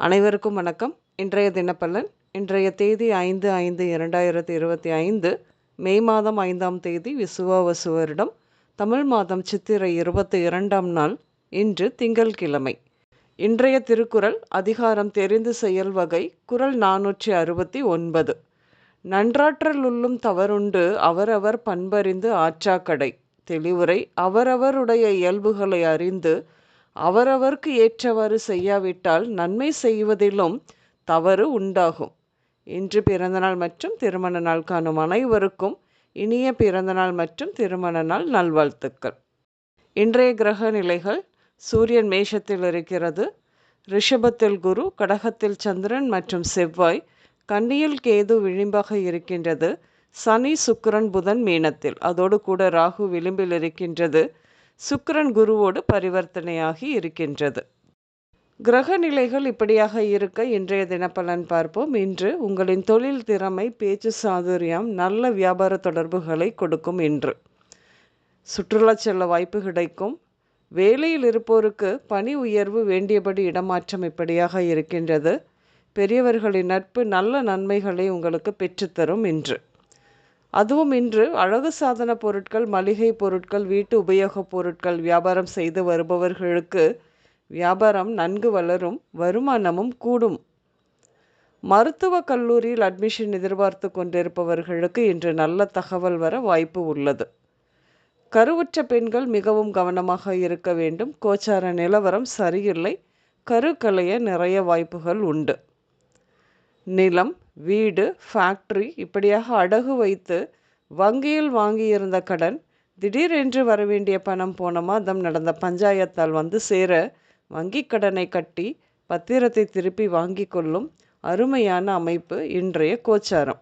அனைவருக்கும் வணக்கம். இன்றைய தினப்பலன் இன்றைய தேதி ஐந்து ஐந்து இரண்டாயிரத்தி இருபத்தி ஐந்து மே மாதம் ஐந்தாம் தேதி விசுவாவசு வருடம் தமிழ் மாதம் சித்திரை இருபத்தி இரண்டாம் நாள் இன்று திங்கள்கிழமை இன்றைய திருக்குறள் அதிகாரம் தெரிந்து செயல் வகை குரல் நானூற்றி அறுபத்தி ஒன்பது. நன்றாற்றல் உள்ளும் தவறுண்டு அவரவர் பண்பறிந்து ஆற்றாக்கடை. தெளிவுரை அவரவருடைய இயல்புகளை அறிந்து அவரவர்க்கு ஏற்றவாறு செய்யாவிட்டால் நன்மை செய்வதிலும் தவறு உண்டாகும். இன்று பிறந்தநாள் மற்றும் திருமண நாள் காணும் அனைவருக்கும் இனிய பிறந்தநாள் மற்றும் திருமண நாள் நல்வாழ்த்துக்கள். இன்றைய கிரக நிலைகள் சூரியன் மேஷத்தில் இருக்கிறது. ரிஷபத்தில் குரு கடகத்தில் சந்திரன் மற்றும் செவ்வாய் கன்னியில் கேது விளிம்பாக இருக்கின்றது. சனி சுக்கிரன் புதன் மீனத்தில் அதோடு கூட ராகு விளிம்பில் இருக்கின்றது. சுக்கரன் குருவோடு பரிவர்த்தனையாகி இருக்கின்றது. கிரக நிலைகள் இப்படியாக இருக்க இன்றைய தினப்பலன் பார்ப்போம். இன்று உங்களின் தொழில் திறமை பேச்சு சாதுரியம் நல்ல வியாபார தொடர்புகளை கொடுக்கும் இன்று. சுற்றுலா செல்ல வாய்ப்பு கிடைக்கும். வேலையில் இருப்போருக்கு பணி உயர்வு வேண்டியபடி இடமாற்றம் இப்படியாக இருக்கின்றது. பெரியவர்களின் நட்பு நல்ல நன்மைகளை உங்களுக்கு பெற்றுத்தரும் இன்று. அதுவும் இன்று அழகு சாதன பொருட்கள் மளிகை பொருட்கள் வீட்டு உபயோகப் பொருட்கள் வியாபாரம் செய்து வருபவர்களுக்கு வியாபாரம் நன்கு வளரும் வருமானமும் கூடும். மருத்துவ கல்லூரியில் அட்மிஷன் எதிர்பார்த்து கொண்டிருப்பவர்களுக்கு இன்று நல்ல தகவல் வர வாய்ப்பு உள்ளது. கருவுற்ற பெண்கள் மிகவும் கவனமாக இருக்க வேண்டும். கோச்சார நிலவரம் சரியில்லை. கருக்கலைய நிறைய வாய்ப்புகள் உண்டு. நிலம் வீடு ஃபேக்ட்ரி இப்படியாக அடகு வைத்து வங்கியில் வாங்கியிருந்த கடன் திடீரென்று வரவேண்டிய பணம் போன மாதம் நடந்த பஞ்சாயத்தால் வந்து சேர வங்கி கடனை கட்டி பத்திரத்தை திருப்பி வாங்கி கொள்ளும் அருமையான அமைப்பு இன்றைய கோச்சாரம்.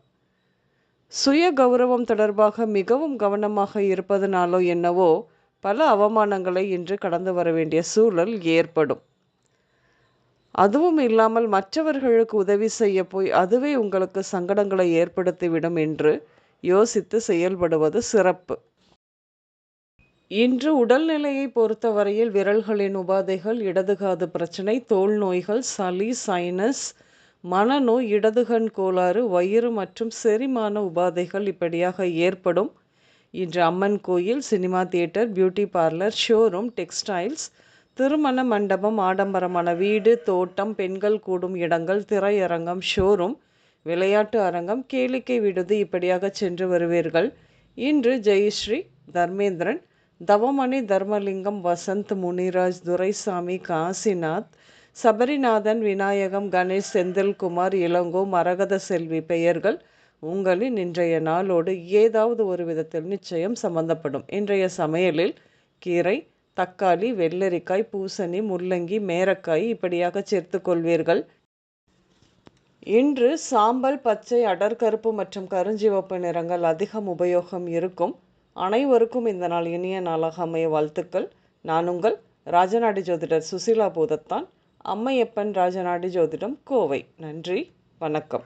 சுய கௌரவம் தொடர்பாக மிகவும் கவனமாக இருப்பதனாலோ என்னவோ பல அவமானங்களை இன்று கடந்து வர வேண்டிய சூழல் ஏற்படும். அதுவும் இல்லாமல் மற்றவர்களுக்கு உதவி செய்ய போய் அதுவே உங்களுக்கு சங்கடங்களை ஏற்படுத்திவிடும் என்று யோசித்து செயல்படுவது சிறப்பு. இன்று உடல்நிலையை பொறுத்தவரையில் விரல்களின் உபாதைகள் இடதுகாது பிரச்சனை தோல் நோய்கள் சளி சைனஸ் மனநோய் இடதுகண் கோளாறு வயிறு மற்றும் செரிமான உபாதைகள் இப்படியாக ஏற்படும். இன்று அம்மன் கோயில் cinema theatre beauty parlour showroom textiles திருமண மண்டபம் ஆடம்பரமான வீடு தோட்டம் பெண்கள் கூடும் இடங்கள் திரையரங்கம் ஷோரூம் விளையாட்டு அரங்கம் கேளிக்கை விடுதி இப்படியாக சென்று வருவீர்கள். இன்று ஜெயஸ்ரீ தர்மேந்திரன் தவமணி தர்மலிங்கம் வசந்த் முனிராஜ் துரைசாமி காசிநாத் சபரிநாதன் விநாயகம் கணேஷ் செந்தில்குமார் இளங்கோ மரகத செல்வி பெயர்கள் உங்களின் இன்றைய நாளோடு ஏதாவது ஒரு விதத்தில் நிச்சயம் சம்பந்தப்படும். இன்றைய சமையலில் கீரை தக்காளி வெள்ளரிக்காய் பூசணி முள்ளங்கி மேரக்காய் இப்படியாக சேர்த்து கொள்வீர்கள். இன்று சாம்பல் பச்சை அடர்கருப்பு மற்றும் கருஞ்சிவப்பு நிறங்கள் அதிகம் உபயோகம் இருக்கும். அனைவருக்கும் இந்த நாள் இனிய நாளாக அமைய வாழ்த்துக்கள். நான் உங்கள் ராஜநாடி ஜோதிடர் சுசீலா பூதத்தான். அம்மையப்பன் ராஜநாடி ஜோதிடம் கோவை. நன்றி. வணக்கம்.